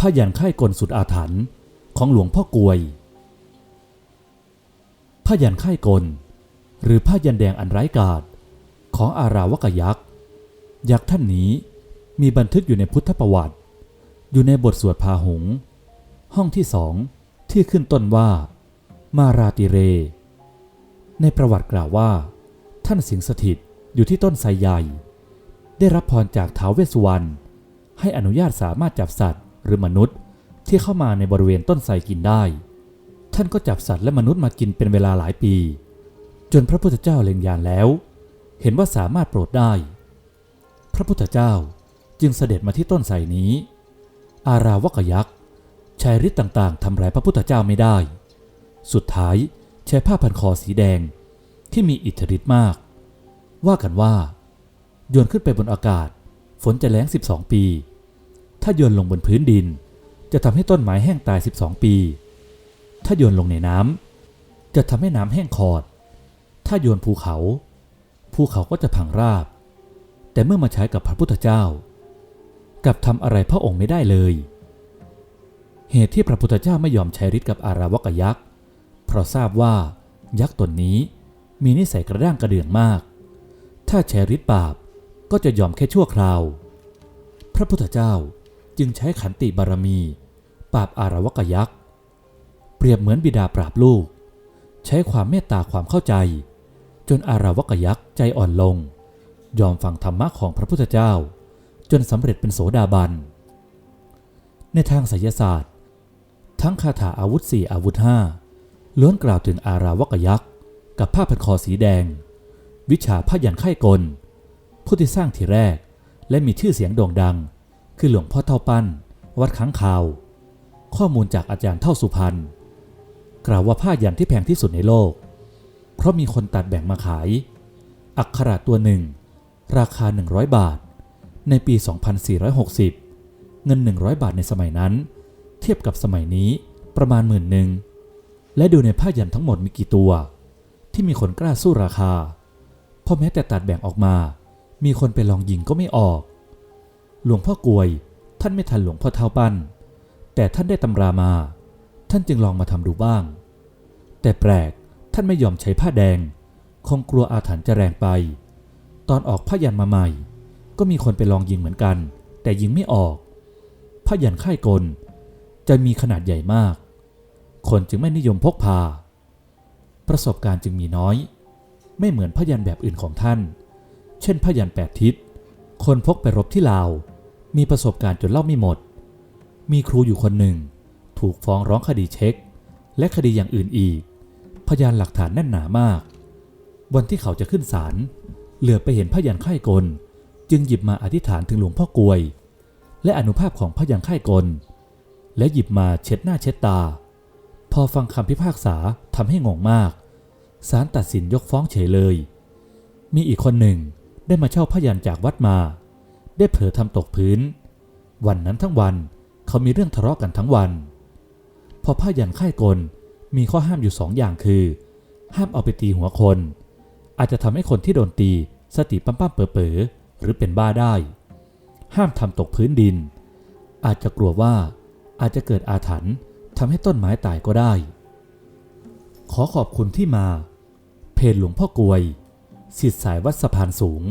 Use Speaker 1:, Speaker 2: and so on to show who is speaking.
Speaker 1: ผ้ายันไข้กลสุดอาถรรพ์ของหลวงพ่อกวยผ้ายันไข้กล หรือผ้ายันแดงอันไร้กาศของอาราวกยักษ์ ยักษ์ท่านนี้มีบันทึกอยู่ในพุทธประวัติ อยู่ในบทสวดพาหงส์ห้องที่สองที่ขึ้นต้นว่า มาราติเร ในประวัติกล่าวว่า ท่านสิงสถิตอยู่ที่ต้นไทรใหญ่ ได้รับพรจากท้าวเวสสุวรรณให้อนุญาตสามารถจับสัตว์ รือมนุษย์ที่เข้ามาในบริเวณต้นไทรกินได้ ท่านก็จับสัตว์และมนุษย์มากินเป็นเวลาหลายปี จนพระพุทธเจ้าเล็งยานแล้ว เห็นว่าสามารถโปรดได้ พระพุทธเจ้าจึงเสด็จมาที่ต้นไทรนี้ อาราวกยักษ์ใช้ฤทธิ์ต่างๆทำร้ายพระพุทธเจ้าไม่ได้ สุดท้ายใช้ผ้าพันคอสีแดงที่มีอิทธิฤทธิ์มาก ว่ากันว่าโยนขึ้นไปบนอากาศ ฝนจะแล้ง 12 ปี ถ้าโยนลงบนพื้นดิน จะทำให้ต้นไม้แห้งตาย 12 ปี ถ้าโยนลงในน้ำจะทำให้น้ำแห้งขอด ถ้าโยนภูเขา ภูเขาก็จะพังราบ แต่เมื่อมาใช้กับพระพุทธเจ้า กับทำอะไรพระองค์ไม่ได้เลย เหตุที่พระพุทธเจ้าไม่ยอมใช้ฤทธิ์กับอาราวกยักษ์เพราะทราบว่ายักษ์ตนนี้มีนิสัยกระด้างกระเดื่องมาก ถ้าใช้ฤทธิ์บาปก็จะยอมแค่ชั่วคราว พระพุทธเจ้า จึงใช้ขันติบารมี ปราบอารวกยักษ์ เปรียบเหมือนบิดาปราบลูก ใช้ความเมตตาความเข้าใจ จนอารวกยักษ์ใจอ่อนลง ยอมฟังธรรมะของพระพุทธเจ้า จนสำเร็จเป็นโสดาบัน ในทางไสยศาสตร์ ทั้งคาถาอาวุธสี่อาวุธห้าล้วนกล่าวถึงอาราวกยักษ์ กับผ้าพันคอสีแดง วิชาผ้ายันไข้กล ผู้ที่สร้างทีแรกและมีชื่อเสียงโด่งดัง คือหลวงพ่อเท่าปั้น วัดค้างคาว ข้อมูลจากอาจารย์เท่าสุพรรณกล่าวว่าผ้ายันที่แพงที่สุดในโลก เพราะมีคนตัดแบ่งมาขาย อักขระตัวหนึ่ง ราคา 100 บาท ในปี 2460 เงิน 100 บาทในสมัยนั้น เทียบกับสมัยนี้ประมาณหมื่นหนึ่ง และดูในผ้ายันทั้งหมดมีกี่ตัว ที่มีคนกล้าสู้ราคา เพราะแม้แต่ตัดแบ่งออกมา มีคนไปลองยิงก็ไม่ออก หลวงพ่อกวย ท่านไม่ทันหลวงพ่อเท่าปั้น แต่ท่านได้ตำรามา ท่านจึงลองมาทำดูบ้าง แต่แปลกท่านไม่ยอมใช้ผ้าแดง คงกลัวอาถรรพ์จะแรงไป ตอนออกผ้ายันมาใหม่ ก็มีคนไปลองยิงเหมือนกัน แต่ยิงไม่ออกผ้ายันค่ายกล จะมีขนาดใหญ่มาก คนจึงไม่นิยมพกพา ประสบการณ์จึงมีน้อย ไม่เหมือนพยันแบบอื่นของท่าน เช่นพยันแปดทิศคนพกไปรบที่ลาว มีประสบการณ์จนเล่าไม่หมด มีครูอยู่คนหนึ่ง ถูกฟ้องร้องคดีเช็ค และคดีอย่างอื่นอีก พยานหลักฐานแน่นหนามาก วันที่เขาจะขึ้นศาลเหลือไปเห็นพยันค่ายกล จึงหยิบมาอธิษฐานถึงหลวงพ่อกวย และอนุภาพของพยันค่ายกล และหยิบมาเช็ดหน้าเช็ดตา พอฟังคำพิพากษาทำให้งงมากศาลตัดสินยกฟ้องเฉยเลย มีอีกคนหนึ่งได้มาเช่าพยันจากวัดมา ได้เผลอทำตกพื้น วันนั้นทั้งวันเขามีเรื่องทะเลาะกันทั้งวัน พอพยันค่ายกลมีข้อห้ามอยู่สองอย่างคือ ห้ามเอาไปตีหัวคน อาจจะทำให้คนที่โดนตีสติปั๊มปั๊มเป๋อเป๋อหรือเป็นบ้าได้ ห้ามทำตกพื้นดิน อาจจะกลัวว่าอาจจะเกิดอาถรรพ์ทำให้ต้นไม้ตายก็ได้ ขอขอบคุณที่มา เพจหลวงพ่อกวยสิทธิสายวัดสะพานสูง